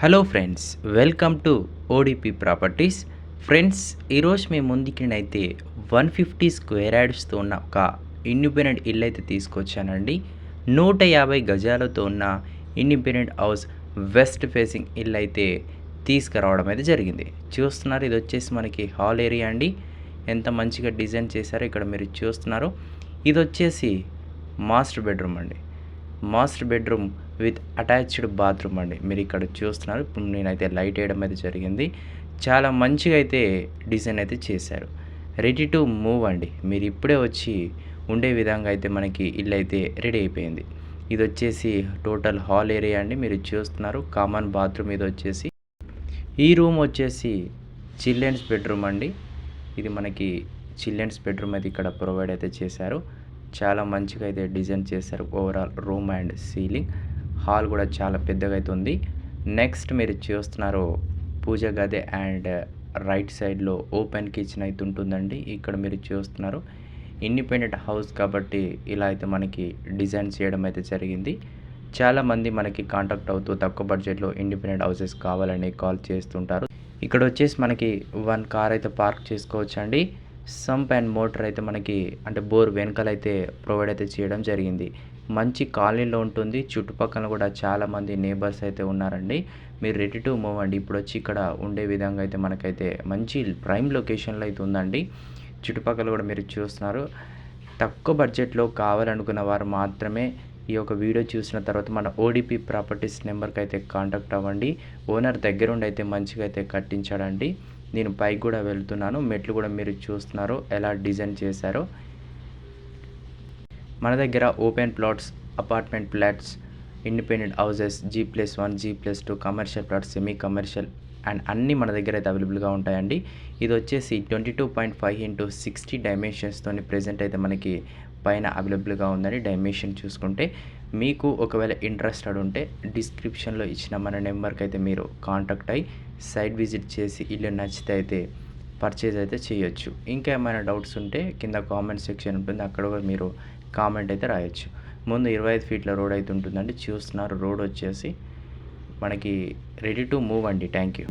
Hello friends welcome to ODP properties friends ఈరోజు మేము ముందుకినైతే వన్ ఫిఫ్టీ స్క్వేర్ యార్డ్స్తో ఉన్న ఒక ఇండిపెండెంట్ ఇల్లు అయితే తీసుకొచ్చానండి. నూట యాభై గజాలతో ఉన్న ఇండిపెండెంట్ హౌస్ వెస్ట్ ఫేసింగ్ ఇల్లు అయితే తీసుకురావడం అయితే జరిగింది. చూస్తున్నారు ఇది వచ్చేసి మనకి హాల్ ఏరియా అండి. ఎంత మంచిగా డిజైన్ చేశారో ఇక్కడ మీరు చూస్తున్నారు. ఇది వచ్చేసి మాస్టర్ బెడ్రూమ్ అండి. Master bedroom with attached bathroom అండి. మీరు ఇక్కడ చూస్తున్నారు. ఇప్పుడు నేనైతే లైట్ వేయడం అయితే జరిగింది. చాలా మంచిగా అయితే డిజైన్ అయితే చేశారు. రెడీ టు మూవ్ అండి. మీరు ఇప్పుడే వచ్చి ఉండే విధంగా అయితే మనకి ఇల్లు అయితే రెడీ అయిపోయింది. ఇది వచ్చేసి టోటల్ హాల్ ఏరియా అండి. మీరు చూస్తున్నారు. కామన్ బాత్రూమ్ ఇది వచ్చేసి. ఈ రూమ్ వచ్చేసి చిల్డ్రన్స్ బెడ్రూమ్ అండి. ఇది మనకి చిల్డ్రన్స్ బెడ్రూమ్ అయితే ఇక్కడ ప్రొవైడ్ అయితే చేశారు. చాలా మంచిగా అయితే డిజైన్ చేశారు. Overall room and ceiling hall కూడా చాలా పెద్దగా అయితే ఉంది నెక్స్ట్ మీరు చూస్తున్నారు పూజ గది అండ్ రైట్ సైడ్లో ఓపెన్ కిచెన్ అయితే ఉంటుందండి. ఇక్కడ మీరు చూస్తున్నారు ఇండిపెండెంట్ హౌస్ కాబట్టి ఇలా అయితే మనకి డిజైన్ చేయడం అయితే జరిగింది. చాలామంది మనకి కాంటాక్ట్ అవుతూ తక్కువ బడ్జెట్లో ఇండిపెండెంట్ హౌసెస్ కావాలని కాల్ చేస్తుంటారు. ఇక్కడ వచ్చేసి మనకి వన్ కార్ అయితే పార్క్ చేసుకోవచ్చండి. సంప్ అండ్ మోటార్ అయితే మనకి అంటే బోర్ వెనకాల అయితే ప్రొవైడ్ అయితే చేయడం జరిగింది. మంచి కాలనీలో ఉంటుంది. చుట్టుపక్కల కూడా చాలామంది నేబర్స్ అయితే ఉన్నారండి. మీరు రెడీ టు మూవ్ అండి. ఇప్పుడు వచ్చి ఇక్కడ ఉండే విధంగా అయితే మనకైతే మంచి ప్రైమ్ లొకేషన్లో అయితే ఉందండి. చుట్టుపక్కల కూడా మీరు చూస్తున్నారు. తక్కువ బడ్జెట్లో కావాలనుకున్న వారు మాత్రమే ఈ యొక్క వీడియో చూసిన తర్వాత మన ఓడిపి ప్రాపర్టీస్ నెంబర్కి అయితే కాంటాక్ట్ అవ్వండి. ఓనర్ దగ్గరుండి అయితే మంచిగా అయితే కట్టించాడండి. నేను పైకి కూడా వెళ్తున్నాను. మెట్లు కూడా మీరు చూస్తున్నారు. ఎలా డిజైన్ చేశారో మన దగ్గర open plots apartment flats independent houses G plus one G plus two commercial plots semi commercial and అన్నీ మన దగ్గర అయితే అవైలబుల్గా ఉంటాయండి. ఇది వచ్చేసి twenty two point five into sixty డైమెన్షన్స్తో present అయితే మనకి పైన అవైలబుల్గా ఉందని డైమెన్షన్ చూసుకుంటే. మీకు ఒకవేళ ఇంట్రెస్టెడ్ ఉంటే డిస్క్రిప్షన్లో ఇచ్చిన మన నెంబర్కి అయితే మీరు కాంటాక్ట్ అయ్యి సైట్ విజిట్ చేసి ఇల్లు నచ్చితే అయితే పర్చేజ్ అయితే చేయొచ్చు. ఇంకా ఏమైనా డౌట్స్ ఉంటే కింద కామెంట్ సెక్షన్ ఉంటుంది. అక్కడ కూడా మీరు కామెంట్ అయితే రాయొచ్చు. ముందు ఇరవై ఐదు ఫీట్ల రోడ్ అయితే ఉంటుందండి. చూస్తున్నారు. రోడ్ వచ్చేసి మనకి రెడీ టు మూవ్ అండి. Thank you